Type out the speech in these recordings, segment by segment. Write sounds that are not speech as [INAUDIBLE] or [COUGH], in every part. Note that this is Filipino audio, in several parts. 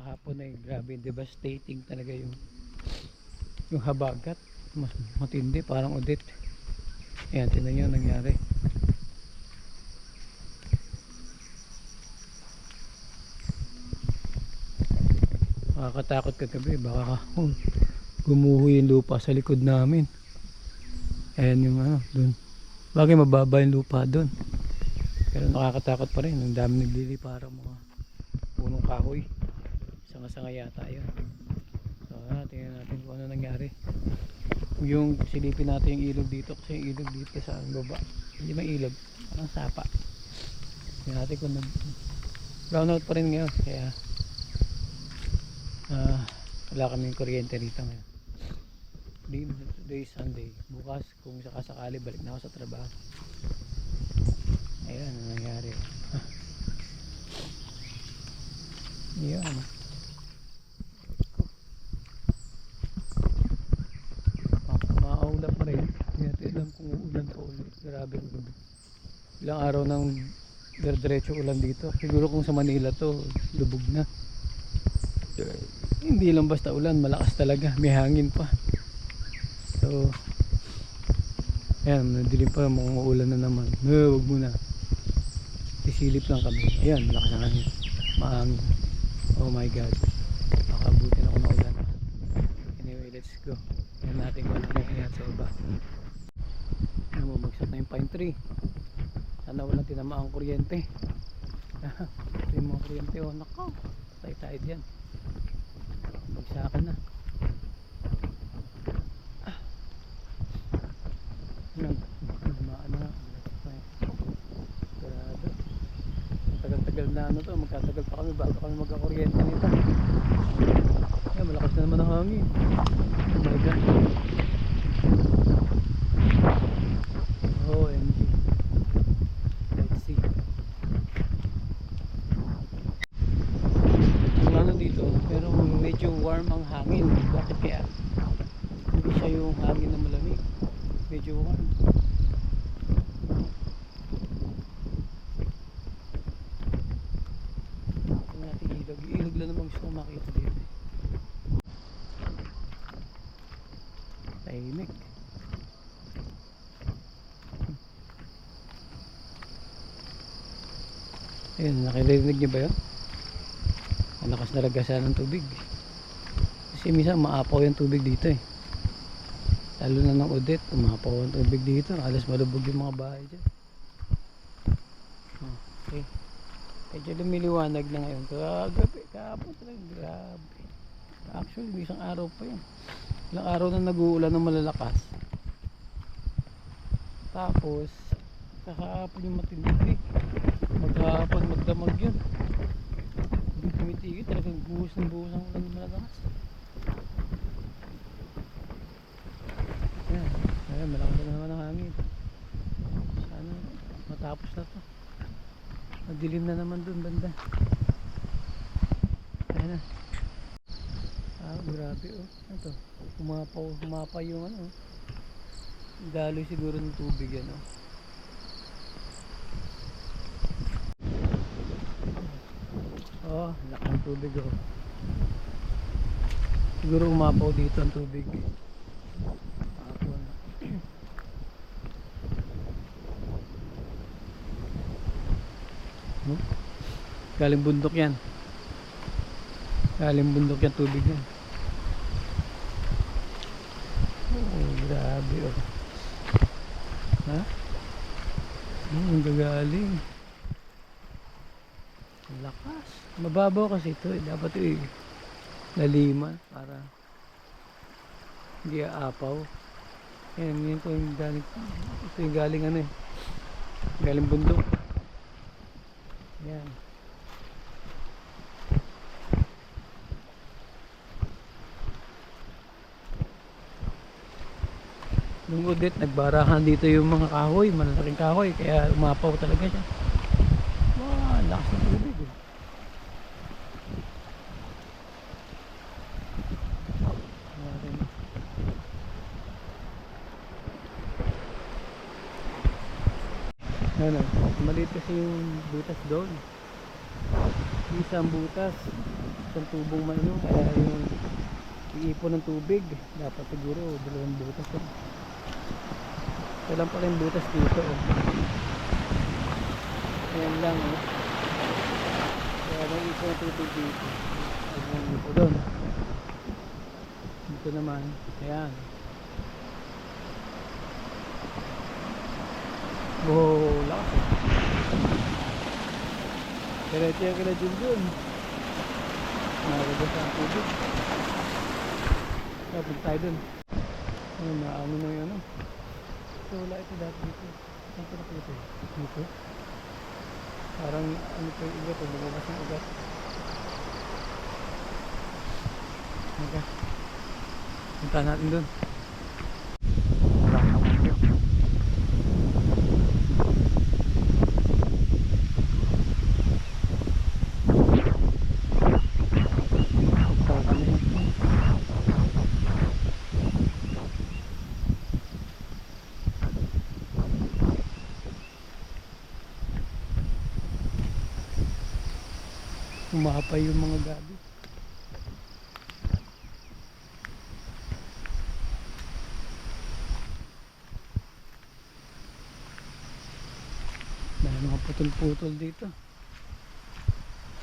Kahapon ay grabe devastating talaga yung yung habagat. Mas matindi parang udit. Ayan, tingnan niyo ang nangyari. Nakakatakot kagabi. Baka oh, gumuho yung lupa sa likod namin. Ayan yung ano, dun. Bagay mababa yung lupa dun. Pero nakakatakot pa rin. Ang dami nagliliparang mga punong kahoy. Sanga-sanga yata yun. So, ah, tingnan natin kung ano nangyari. Yung silipin natin yung ilog dito kasi yung ilog dito sa baba. Hindi may ilog. Parang sapa. Tingnan natin kung nag brown out pa rin ngayon. Kaya ah, wala kaming kuryente rito ngayon. Today, today Sunday. Bukas kung sakasakali balik na ako sa trabaho. Ayan, ang nangyari. Ayan. Ma- Maulap pa rin. Hindi natin alam kung uulan pa ulit. Grabe ang gabi. Ilang araw nang diretso ulan dito. Siguro kung sa Manila to, lubog na. Hindi lang basta ulan, malakas talaga. May hangin pa. So, ayan, nadilim pa, mga ulan na naman. No, wag muna. Sisilip lang kami. Ayan, malakas ang hangin. Maangin. Oh my God. Makabuti na ako na ulan. Anyway, let's go. Ayan natin kung ano nangyayari sa iba. Ayan, bumagsak na yung pine tree. Sana walang tinamaan kuryente. [LAUGHS] Yung mga kuryente. Oh, nako. Patay tayo dyan. Bagsakan na. Yan. Lumaan na. Grabe. Tagal-tagal na ano to. Magkatagal pa kami bago kami magkakuryente nito. Yan, malakas na naman ang hangin. Oh my God. OMG. Let's see. Ang ano dito, pero medyo warm ang hangin. Bakit kaya? Hindi siya yung hangin na malamig. Medyo warm. Ilog. Ilog lang naman gusto makita dito. Tahimik. Ayun, nakirinig niyo ba yun? Ang lakas na lagasan ng tubig. Kasi minsan maapaw yung tubig dito eh. Lalo na ng udit, umapaw ang tubig dito. Alas malubog yung mga bahay dyan. Okay. Medyo lumiliwanag na ngayon. Kagabi, kahapon talaga, grabe. Actually, may isang araw pa yun. Ilang araw na nag-uulan ng malalakas. Tapos, kahapon yung matindi. Maghapon, magdamag yun. Tumitigil, talagang buhos ng buhos ng ulan ng malalakas. Ayan, ayan, malakas na naman ang hangin. Sana matapos na to. Madilim na naman dun banda. Ayan na. Ah, grabe oh. Ano to? Umapaw, umapa yung ano. oh. Daloy siguro ng tubig yan oh. Oh, tubig oh. Siguro umapaw dito ang tubig. Hapon. Hmm? Galing bundok yan. Galing bundok yan tubig yan. Oh, grabe oh. Ha? Hmm, ang gagaling. Lakas. Mababaw kasi ito eh. Dapat eh. Laliman para hindi aapaw. Yan, yun ito yung galing. Ito yung galing ano eh. Galing bundok. Yan. Udit, nagbarahan dito yung mga kahoy, malalaking kahoy, kaya umapaw talaga siya. Wow, lakas ng tubig eh. Ano, maliit kasi yung butas doon. isang butas isang tubong man ano kaya yung iipon ng tubig dapat siguro dalawang butas oh. Ito lang pala yung butas dito oh. ayan lang oh. kaya may ipon ng tubig dito ayan dito doon dito naman ayan wow lakas eh Diretso yung kila Junjun. Nakagabas ang tubig. Dapat tayo dun. Ano, naano na yung ano. So wala ito dati dito. Na ito? Dito. Parang ano pa yung ugat. Lumabas yung ugat. Punta natin dun. Wala kang mga. Punta kami. Umapay yung mga gabi. Dahil mga putol-putol dito.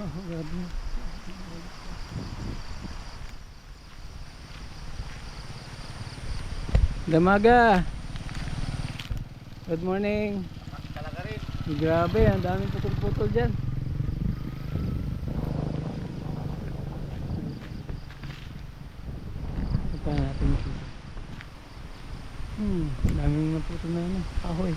Oh, grabe. Damaga! Good morning! Grabe, ang daming putol-putol dyan. Punta natin dito. Hmm, ang daming naputol na ano, kahoy.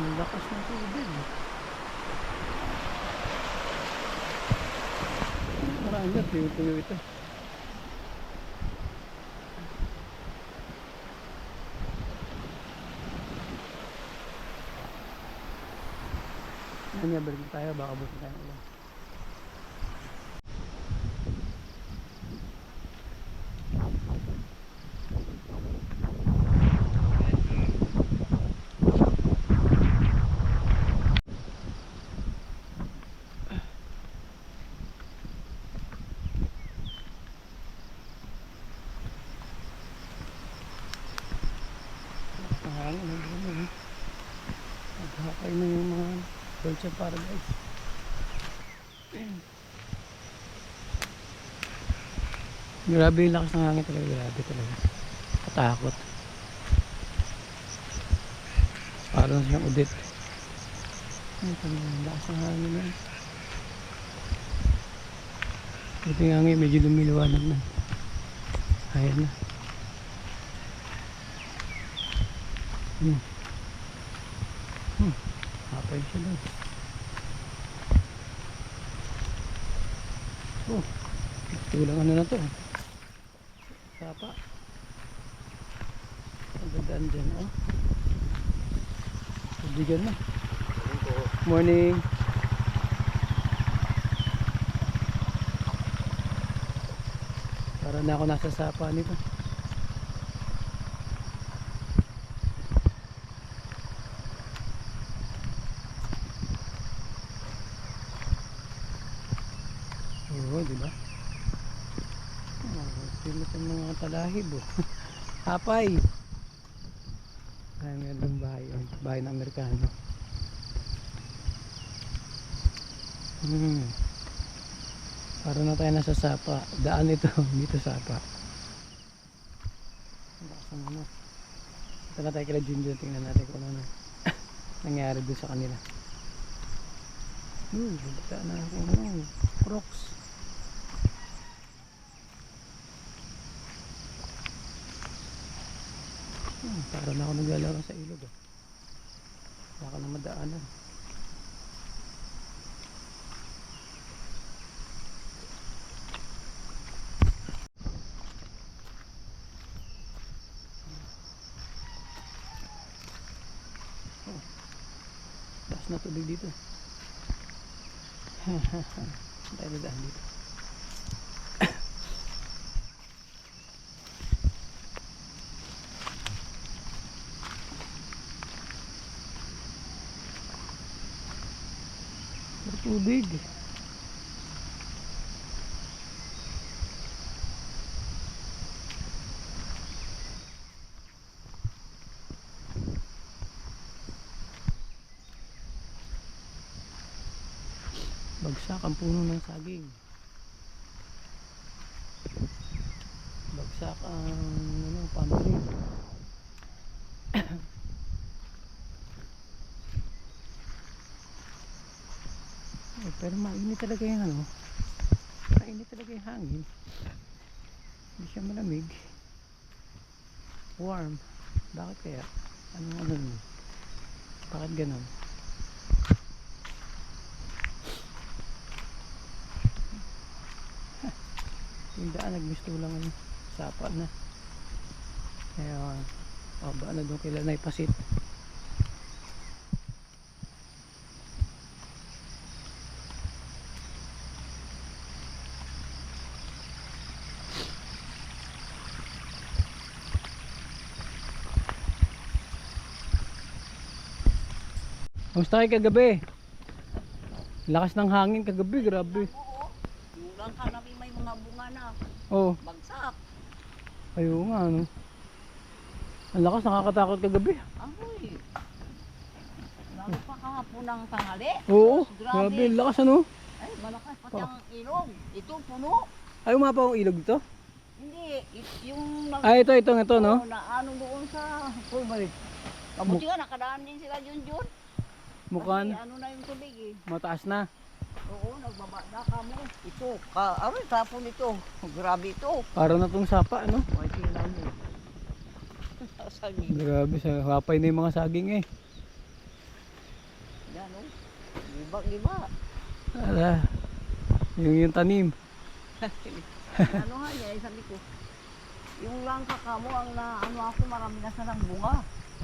Ang lakas ng tubig. Parang nga, tuyo-tuyo ito. Ano niya, balik tayo, baka buti tayo. Ang hangin, ang hangin. eh. Naghakay na yung mga of paradise. Grabe yung lakas ng hangin talaga. Grabe talaga. Katakot. Parang siyang udit. Ay, ang lakas ng hangin na. yun. Buti nga ngayon, medyo lumiliwanag na. Ayan na. Hmm. Hmm. Hapay siya doon. Oh. Tulang ano na to. Sapa. Ang gandaan dyan, oh. Tubigan na. Morning. Para na ako nasa sapa nito. Oo, di ba? Oh, simot talahib oh. [LAUGHS] Hapay. Ay, meron bahay. oh. Bahay ng Amerikano. Hmm. Para na tayo nasa Sapa. Daan ito. [LAUGHS] Dito Sapa. Ng ano. Ito na tayo kila Junjun. Tingnan natin kung ano [LAUGHS] nangyari doon sa kanila. Hmm, bata na ako. Crocs. Para na ako naglalaro sa ilog. Oh. Wala ka na madaanan. Oh. Taas na tubig dito. Ha ha ha. Dahil dito. Tubig. Bagsak ang puno ng saging. Bagsak ang ano, pantry. [COUGHS] eh, pero mainit talaga yung ano. Mainit talaga yung hangin. Hindi siya malamig. Warm. Bakit kaya? Anong ano yun? Bakit ganon? [LAUGHS] Yung daan nagmisto lang ano, sapa na. Kaya, oh, ba na doon kila na ipasit. Kamusta kayo kagabi? Lakas ng hangin kagabi, grabe. Oo. Yung lang ka namin may mga bunga na. Oh, Bagsak. ayun nga ano. Ang lakas, nakakatakot kagabi. Ahoy. Lalo pa kahapon ng tanghali. Oo, Grabe. grabe, ang lakas ano. Ay, malakas pati Oh. ang ilong. Ito, puno. Ay, umapa ang ilog dito? Hindi, it- yung nag- Ah, ito, ito, ito, no? Oo, na ano doon sa Pulbalik. Mabuti nga, nakadaan din sila yun yun. Mukhang Kasi ano na yung tubig eh. mataas na. Oo, nagbaba na kamo. Ito, ka, away, tapon ito. Grabe ito. Para na tong sapa, ano? Ay, tingnan mo. [LAUGHS] Sasagi. Grabe, sa hapay na yung mga saging eh. Yan, oh. Giba, giba. Ala, yung yung tanim. ano nga niya, eh, sabi ko, yung lang kakamo ang na, ano ako, marami na sa ng bunga.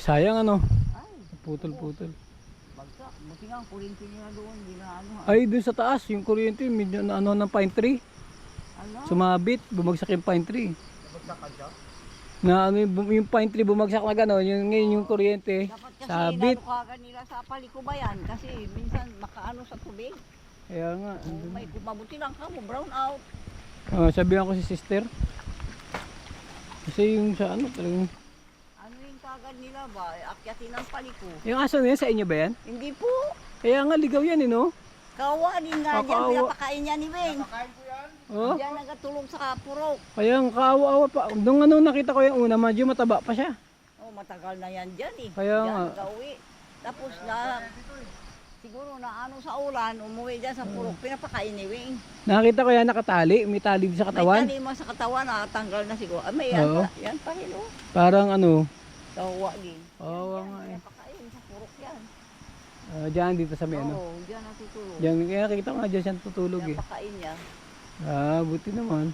Sayang ano, Ay, putol-putol. Bagsak. Buti nga, ang kurinti niya doon, hindi na ano. Ay, dun sa taas, yung kuryente, medyo na ano ng pine tree. Ano? Sumabit, bumagsak yung pine tree. Bagsak ka dyan? Na ano yung, pine tree bumagsak na gano'n, yung ngayon yung kuryente, Dapat kasi sabit. inano ka nila sa palikubayan kasi minsan makaano sa tubig. Kaya nga, Oh, may mabuti lang ka mo, brown out. oh, sabihan ko si sister. Kasi yung sa ano, talagang, Kagad nila ba? Akyatin ng paliko. yung aso na yan, sa inyo ba yan? Hindi po. Kaya nga, ligaw yan eh, no? Kawa din nga dyan, Kakawa. pinapakain niya ni Weng. Oh, Diyan nagatulog sa kapurok. kaya ang kaawa-awa pa. Nung ano nakita ko yung una, medyo mataba pa siya. Oh, matagal na yan dyan eh. Kaya Diyan nga. nagauwi. Tapos na, siguro na ano sa ulan, umuwi dyan sa purok, pinapakain ni Weng. Nakita ko yan nakatali, may tali sa May katawan. kanima sa katawan, natanggal na siguro. Ah, may Oo. yan, pa, yan pa rin oh. Parang ano, Kawa din. Oo nga eh. Pinapakain sa purok yan. uh, dyan dito sa may ano. Oo, dyan natutulog. Diyan, kaya nakita ko nga dyan siya tutulog eh. Pinapakain niya. Ah, buti naman.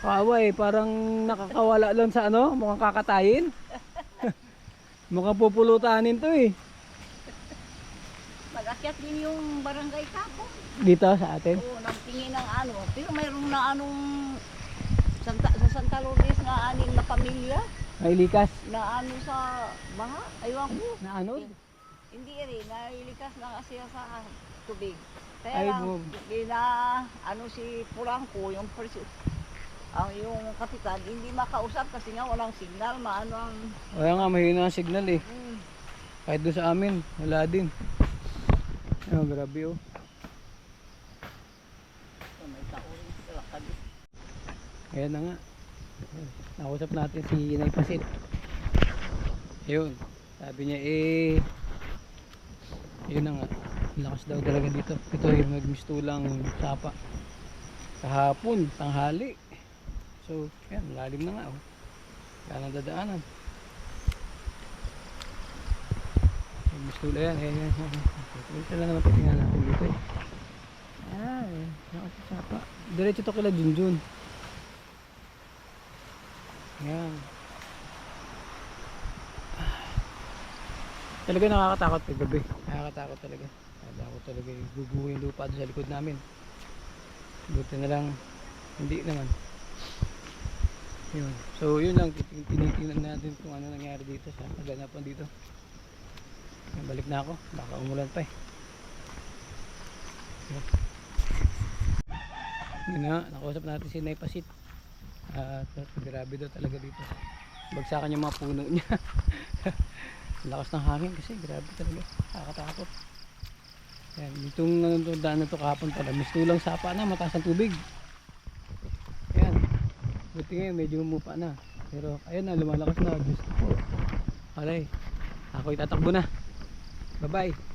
Kawa eh, parang nakakawala lang sa ano, mukhang kakatayin. [LAUGHS] mukhang pupulutanin to eh. Nag-akyat din yung barangay kapo. Dito sa atin. Oo, nagtingin ng ano. Pero mayroong na anong Santa, sa Santa Lourdes na anim na pamilya May likas. na ano sa baha. Aywan ko. Na ano? Hindi rin, nailikas na kasi sa tubig. Kaya Ay, lang, bum- gina, ano si Pulangko, yung preso, ang yung kapitan, hindi makausap kasi nga walang signal, maano ang, Kaya nga, mahina ang signal eh. hmm, Kahit doon sa amin, wala din. Oh, grabe oh. Ayan na nga. Nakausap natin si Inay Pasit. Ayun. Sabi niya eh yun na nga. Lakas daw talaga dito. Ito yung nagmistulang sapa. Kahapon, tanghali. So, yan, lalim na nga oh. Kaya nang dadaanan. Nagmistula yan. Ayan, ayan. Ito lang naman tingnan natin dito eh. Ay, lakas sa sapa. Diretso to kila Junjun. Yan. Talaga nakakatakot pag gabi. Nakakatakot talaga. Ko talaga guguho yung lupa sa likod namin. Buti na lang, hindi naman. Yun. So yun lang, tinitingnan natin kung ano nangyari dito sa kaganapan dito. Balik na ako, baka umulan pa eh. Yun. Na, nakausap natin si Nay Pasit. At grabe daw talaga dito. Bagsakan yung mga puno niya. [LAUGHS] Lakas ng hangin kasi grabe talaga. Nakakatakot. Yan, itong to, daan na to kahapon pala. Mistulang sapa na, mataas ang tubig. Yan. Buti ngayon, medyo umupa na. Pero ayun na, lumalakas na. Diyos ko. Alay. Ako itatakbo na. Bye-bye.